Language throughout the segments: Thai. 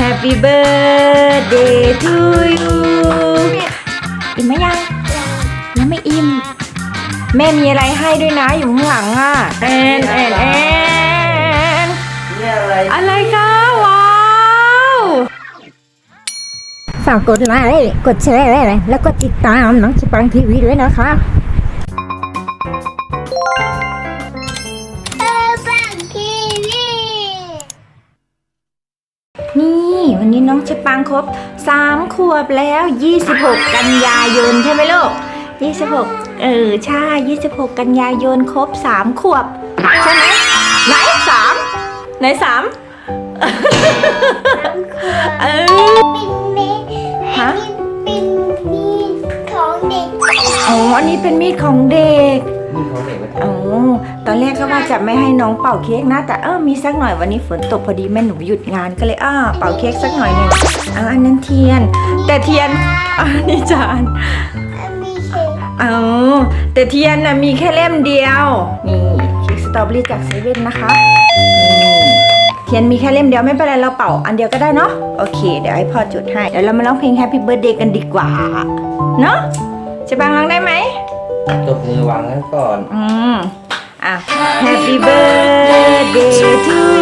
Happy birthday to you อิ่มไหมยัง ยังไม่อิ่ม แม่มีอะไรให้ด้วยนะอยู่ข้างหลังอะแอนแอนแอนนี่อะไรอะไรคะว้าวฝากกดไลค์กดแชร์แล้วก็ติดตามน้องสปังทีวีด้วยนะคะ วันนี้น้องชะปังครบ3ขวบแล้ว 26 กันยายนใช่ไหมลูก26 เออใช่26 กันยายนครบ3ขวบใช่ไหมไหนสามไหนสามเออเป็นเมฆฮะ เป็นมีของเด็ก อ๋ออันนี้เป็นมีดของเด็ก นี่เขาเด็กไว้อ๋อตอนแรกก็ว่าจะไม่ให้น้องเป่าเค้กนะ แต่เออมีสักหน่อยวันนี้ฝนตกพอดีแม่หนูหยุดงานก็เลยอ้าเป่าเค้กสักหน่อยหนึงเอาอันนั้นเทียน แต่เทียนอันนี้จานมีเค้กอ๋อแต่เทียนน่ะมีแค่เล่มเดียวนี่เค้กสตรอเบอรี่จากเซเว่นนะคะนี่เทียนมีแค่เล่มเดียวไม่เป็นไรเราเป่าอันเดียวก็ได้เนาะโอเค เดี๋ยวให้พ่อจุดให้เดี๋ยวเรามาร้องเพลง Happy Birthday กันดีกว่าเนาะจะบังร้องได้ไหม ตบมือวางไว้ก่อน อืมอะ Happy birthday to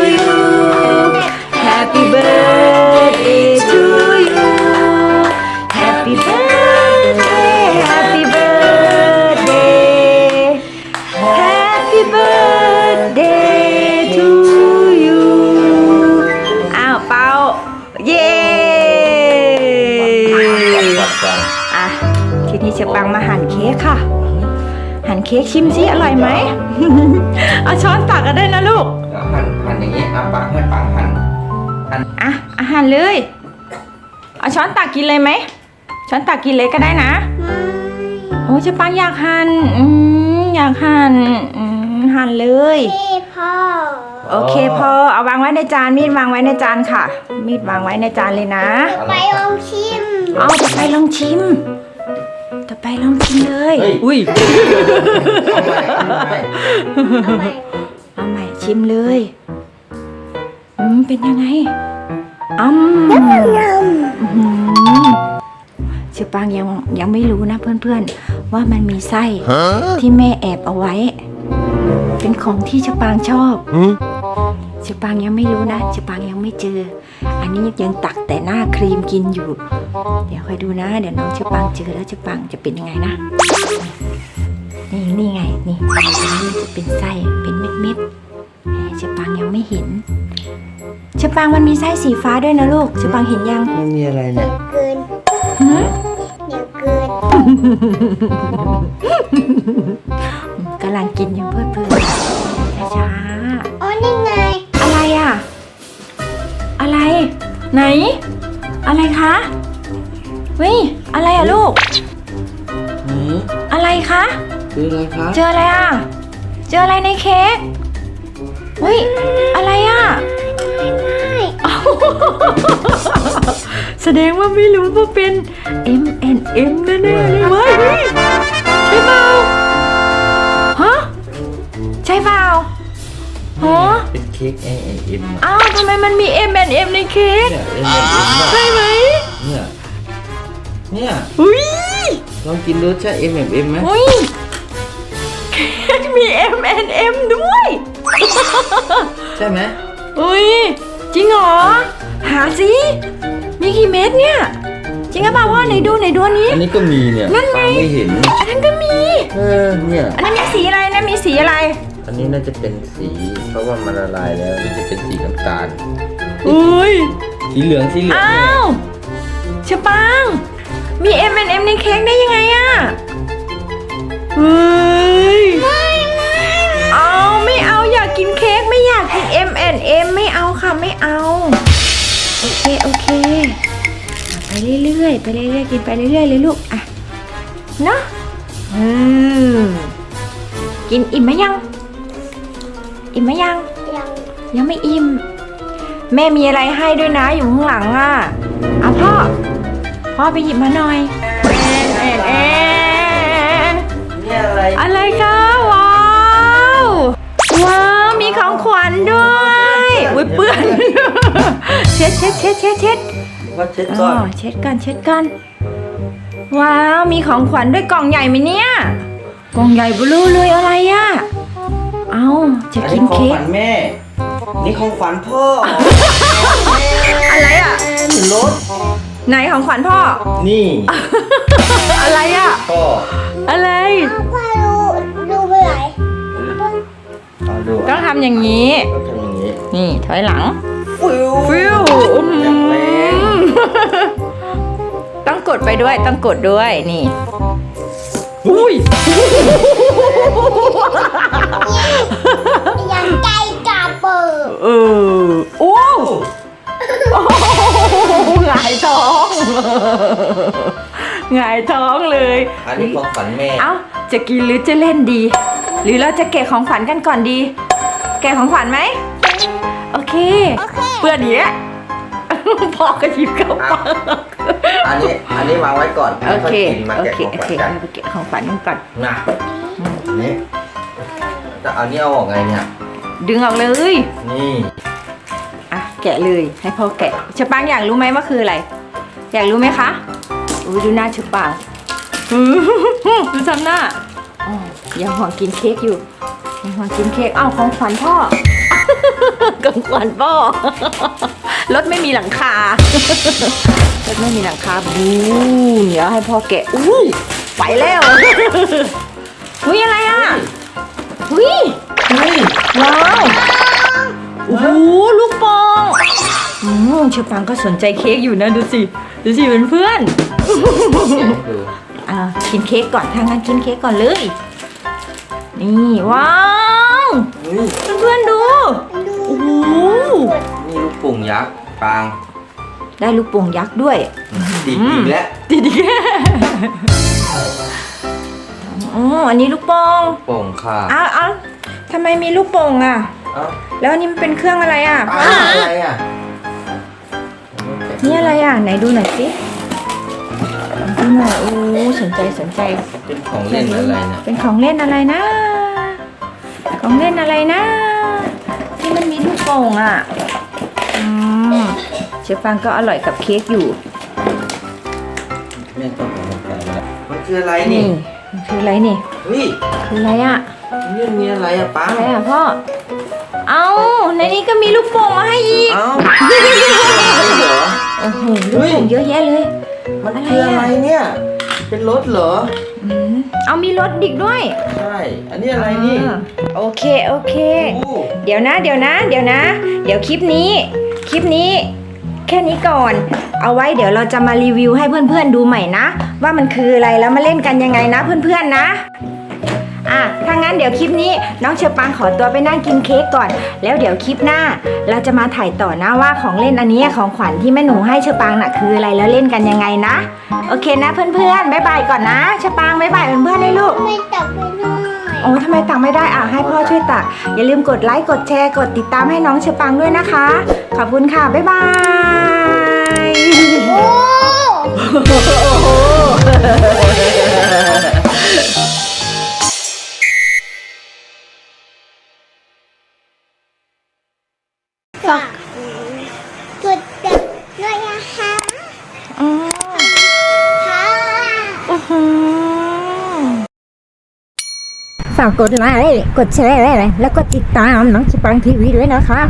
ค้กชิมซิอร่อยไหม เอาช้อนตักก็ได้นะลูก แล้วหั่นหั่นอย่างนี้อะปังให้ปังหั่นอะอาหารเลย เอาช้อนตักกินเลยไหม ช้อนตักกินเลยก็ได้นะ โอ้ยเจะปังอยากหั่นอืมอยากหั่นอืมหั่นเลยเท่พ่อโอเคพอเอาวางไว้ในจานมีดวางไว้ในจานค่ะ มีดวางไว้ในจานเลยนะ ไปลองชิม เอาต่อไปลองชิมต่อ ไปลองชิมเลยอุ้ย เอาไปเอาไปเอาใหม่เอาใหม่ชิมเลย อืม เป็นยังไงอืมอื้อหือเชอปางยังยังไม่รู้นะเพื่อนๆ ว่ามันมีไส้ที่แม่แอบเอาไว้ เป็นของที่เชอปางชอบ เชอปางยังไม่รู้นะเชอปางยังไม่เจอ อันนี้ยังตักแต่หน้าครีมกินอยู่ เดี๋ยวคอยดูนะ เดี๋ยวน้องเชอปางเจอแล้วเชอปางจะเป็นยังไงนะ นี่นี่ไง นี่อันนี้มันจะเป็นไส้ เป็นเม็ดเม็ดๆแหมเชอปางยังไม่เห็นเชอปางมันมีไส้สีฟ้าด้วยนะลูกเชอปางเห็นยัง มันมีอะไรเนี่ยเกินหืมเดี๋ยวเกินกำลังกินอยู่เพื่อนเพื่อน ไรไหน อะไรคะเฮ้ยอะไรอะลูกหืมอะไรคะ คืออะไรคะเจออะไรอะ เจออะไรในเค้กเฮ้ยอะไรอะ แสดงว่าไม่รู้ว่าเป็น M N M แน่ๆเลยเว้ยเฮ้ยใช่เปล่าฮะใช่เปล่า ฮะเป็นเค้ก A M อ้าวทำไมมันมี M N M ในเค้กเนี่ย M M ป่ะใช่ไหมเนี่ยเนี่ยอุ้ยลองกินดูใช่ M M M ไหมอุ้ยเค้กมี M N M ด้วย ใช่ไหมอุ้ยจริงเหรอ หาสิมีกี่เม็ดเนี่ยจริงหรือเปล่าพ่อไหนดูไหนดูอันนี้ อันนี้ก็มีเนี่ยนั่นไงปัไม่เห็น อันนั้นก็มี เออเนี่ย อันนั้นมีสีอะไรนะมีสีอะไร อันนี้น่าจะเป็นสี เพราะว่ามันละลายแล้วน่าจะเป็นสีน้ำตาล อุ้ยสีเหลืองสีเหลืองอ้าเนี่ยวชะปัง มี M M ในเค้กได้ยังไงอะเฮ้ยเอาไม่เอาอยากกินเค้กไม่อยากกิน M M ไม่เอาค่ะไม่เอา โอเคโอเคอะไปเรื่อยๆไปเรื่อยๆกินไปเรื่อยๆเลยลูกอะเนาะอืมกินอิ่มไหมยัง อิ่มไหมยัง ยังยังไม่อิ่ม แม่มีอะไรให้ด้วยนะอยู่ข้างหลังอะเอาพ่อ พ่อไปหยิบมาหน่อยแอนแอนแอนนี่อะไรอะไรคะว้าวว้าวมีของขวัญด้วยอุ้ยเปื้อนเช็ดเช็ดเช็ดเช็ดเช็ดว่าเช็ดอ๋ก่อนอเช็ดกันเช็ดกันว้าวมีของขวัญด้วยกล่องใหญ่ไหมเนี่ย กล่องใหญ่เบลูเลยอะไรอะ เอาจะอันกินี้นของเค้ขกวัญแม่ นี่ของขวัญพ่ออะไรอะรถไหนของขวัญพ่อ นี่อะไรอะพ่ออะไร พ่อดูดูไปไหนเอาดูต้องทำอย่างนี้ต้องทำอย่างนี้นี่ถอยหลัง ฟิวฟิวอื้อหือย่างแรงอต้องกดไปด้วย ต้องกดด้วย นี่ อุ้ยายท้องเลย อันนี้ของขวัญแม่ เอ้า จะกินหรือจะเล่นดี หรือเราจะแกะของขวัญกันก่อนดี แกะของขวัญไหม โอเคโอเคเปื้อนอย่างเงี้ยพอกระยิบเข้าปากอันนี้ อันนี้วางไว้ก่อนโอเคค่ยกินมาโอแกะเคของโอขวัเคญกันเอาไปแกะของขวัญกันก่อนนะนี่จะเอานี่เอาออกไงเนี่ย ดึงออกเลย นี่ อะ แกะเลย ให้พ่อแกะชะปังอยากรู้ไหมว่าคืออะไร อยากรู้ไหมคะ อุ้ยดูหน้าชะปังอื้อดูทำหน้าอ๋อยังห่วงกินเค้กอยู่ยังห่วงกินเค้กอ้าวของขวัญพ่อของขวัญพ่อรถไม่มีหลังคารถไม่มีหลังคาบูเดี๋ยวให้พ่อแกะอู้ไปแล้วอุ้ยอะไรอะอุ้ยเฮ้ยว้าวโอ้โหลูกโป่ง อืมเชอปังก็สนใจเค้กอยู่นะดูสิ ดูสิเป็นเพื่อนแกะให้ดูอ่ากินเค้กก่อนทางนั้นกินเค้กก่อนเลย นี่ว้าวเฮ้ยเพื่อนๆดูดู โอ้โห นี่ลูกปุ่งยักษ์ปาง ได้ลูกโป่งยักษ์ด้วยดีดอีกแล้วดีดีอ๋ออันนี้ลูกโป่งโป่งค่ะอ้าวอ้าวทำไมมีลูกโป่งอะเอ้าแล้วอันนี้มันเป็นเครื่องอะไรอะปางอะไรอะ นี่อะไรอะ ไหนดูหน่อยสิดูหน่อยโอ้สนใจสนใจ เป็นของเล่นอะไรเนี่ยเป็นของเล่นอะไรนะ ของเล่นอะไรนะ ที่มันมีลูกโป่งอะ อืมเชฟฟังก็อร่อยกับเค้กอยู่แม่ต้องของมันไปแล้วมันคืออะไรนี่ นี่มันคืออะไรนี่เฮ้ยคืออะไรอะ นี่มันมีอะไรอะป้าอะไรอะพ่อ เอาในนี้ก็มีลูกโป่งมาให้อีกเอ้าอะไรเหรอ โอ้โหลูกโป่งเยอะแยะเลย มันคืออะไรเนี่ย เป็นรถเหรออืมเอามีรถดิกด้วย ใช่ อันนี้อะไรนี่อ่าโอเคโอเคโอ้เดี๋ยวนะ เดี๋ยวนะ เดี๋ยวนะ เดี๋ยวคลิปนี้ คลิปนี้ แค่นี้ก่อน เอาไว้เดี๋ยวเราจะมารีวิวให้เพื่อนๆดูใหม่นะ ว่ามันคืออะไรแล้วมาเล่นกันยังไงนะเพื่อนๆนะ อะถ้างั้นเดี๋ยวคลิปนี้น้องเชอปังขอตัวไปนั่งกินเค้กก่อน แล้วเดี๋ยวคลิปหน้า เราจะมาถ่ายต่อนะว่าของเล่นอันนี้ของขวัญที่แม่หนูให้เชอปังน่ะคืออะไรแล้วเล่นกันยังไงนะ โอเคนะเพื่อนๆบ๊ายบายก่อนนะเชอปังบ๊ายบายเพื่อนๆเลยลูก ไม่ตักไปหน่อยโอ้ทำไมตักไม่ได้อะให้พ่อช่วยตัก อย่าลืมกดไลค์กดแชร์กดติดตามให้น้องเชอปังด้วยนะคะ ขอบคุณค่ะบ๊ายบายโอ้ฝ อ๋อค่ะอื้อหือฝากกดไลค์ กดแชร์ แล้วก็ติดตามน้องสปังทีวีด้วยนะคะ